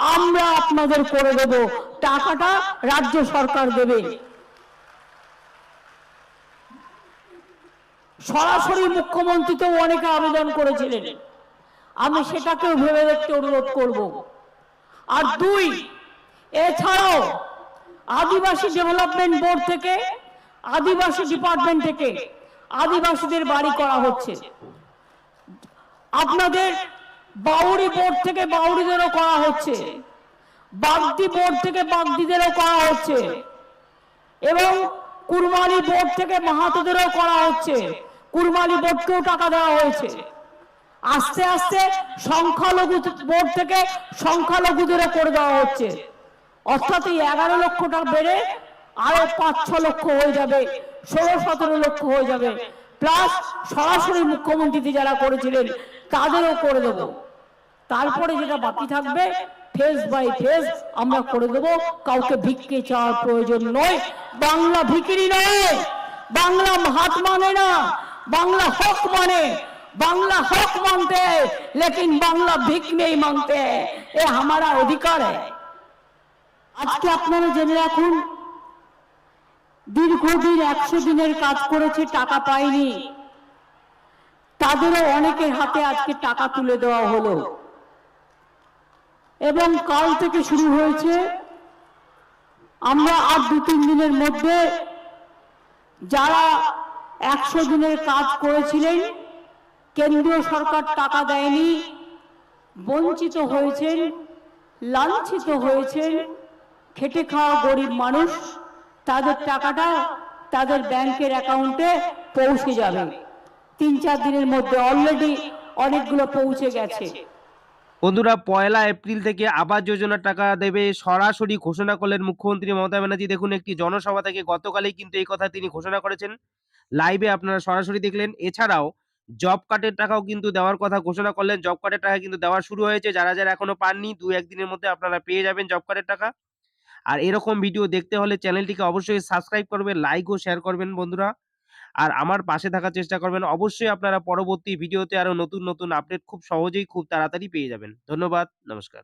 আমরা আপনাদের করে দেব। টাকাটা রাজ্য সরকার দেবে। সরাসরি মুখ্যমন্ত্রীতেও অনেকে আবেদন করেছিলেন। আমি সেটাকেও ভেবে দেখতে অনুরোধ করব। আর দুই, এছাড়াও আদিবাসী ডেভেলপমেন্ট বোর্ড থেকে, আদিবাসী ডিপার্টমেন্ট থেকে আদিবাসীদের বাড়ি করা হচ্ছে। আপনাদের বাউরি বোর্ড থেকে বাউরিদেরও করা হচ্ছে। বাগদি বোর্ড থেকে বাগদিদেরও করা হচ্ছে। এবং কুরমালি বোর্ড থেকে মাহাতোদেরও করা হচ্ছে। কুরমালি বোর্ডকেও টাকা দেওয়া হয়েছে। আস্তে আস্তে সংখ্যালঘু বোর্ড থেকে সংখ্যালঘুদেরও করে দেওয়া হচ্ছে। অর্থাৎ এই এগারো লক্ষ টাকা বেড়ে আরও পাঁচ ছ লক্ষ হয়ে যাবে, ষোলো সতেরো লক্ষ হয়ে যাবে। প্লাস সরাসরি মুখ্যমন্ত্রী যারা করেছিলেন তাদেরও করে দেব তারপরে যেটা বাকি থাকবে ফেস বাই ফেস আমরা করে দেব কাউকে ভিক্ষে চাওয়ার প্রয়োজন নয় বাংলা ভিকিরি নয় বাংলা হাত মানে না বাংলা হক মানে बांग्ला हक मानते हैं लेकिन बांग्ला भीख नहीं मांगते हैं ये हमारा अधिकार है আজকে আপনারা জেনে রাখুন দীর্ঘদিন একশো দিনের কাজ করেছে, টাকা পায়নি। তাদেরও অনেকের হাতে আজকে টাকা তুলে দেওয়া হলো। এবং কাল থেকে শুরু হয়েছে। আমরা আর দু তিন দিনের মধ্যে যারা একশো দিনের কাজ করেছিলেন, কেন্দ্রীয় সরকার টাকা দেয়নি, বঞ্চিত হয়েছেন, লাঞ্ছিত হয়েছেন, খেটে খাওয়া গরিব মানুষ। তাদের টাকাটা তাদের ব্যাংকের অ্যাকাউন্টে পৌঁছে যাবে। তিন চার দিনের মধ্যে অলরেডি অনেকগুলো পৌঁছে গেছে। বন্ধুরা, পয়লা এপ্রিল থেকে আবাস যোজনার টাকা দেবে সরাসরি ঘোষণা করলেন মুখ্যমন্ত্রী মমতা ব্যানার্জি। দেখুন, একটি জনসভা থেকে গতকালই কিন্তু এই কথা তিনি ঘোষণা করেছেন। লাইভে আপনারা সরাসরি দেখলেন। এছাড়াও জব কার্ডের টাকাও কিন্তু দেওয়ার কথা ঘোষণা করলেন। জব কার্ডের টাকা কিন্তু দেওয়া শুরু হয়েছে। যারা যারা এখনও পাননি দু একদিনের মধ্যে আপনারা পেয়ে যাবেন জব কার্ডের টাকা। আর এরকম ভিডিও দেখতে হলে চ্যানেলটিকে অবশ্যই সাবস্ক্রাইব করবেন লাইক ও শেয়ার করবেন বন্ধুরা। আর আমার পাশে থাকার চেষ্টা করবেন, অবশ্যই আপনারা পরবর্তী ভিডিওতে আরও নতুন নতুন আপডেট খুব সহজেই খুব তাড়াতাড়ি পেয়ে যাবেন। ধন্যবাদ, নমস্কার।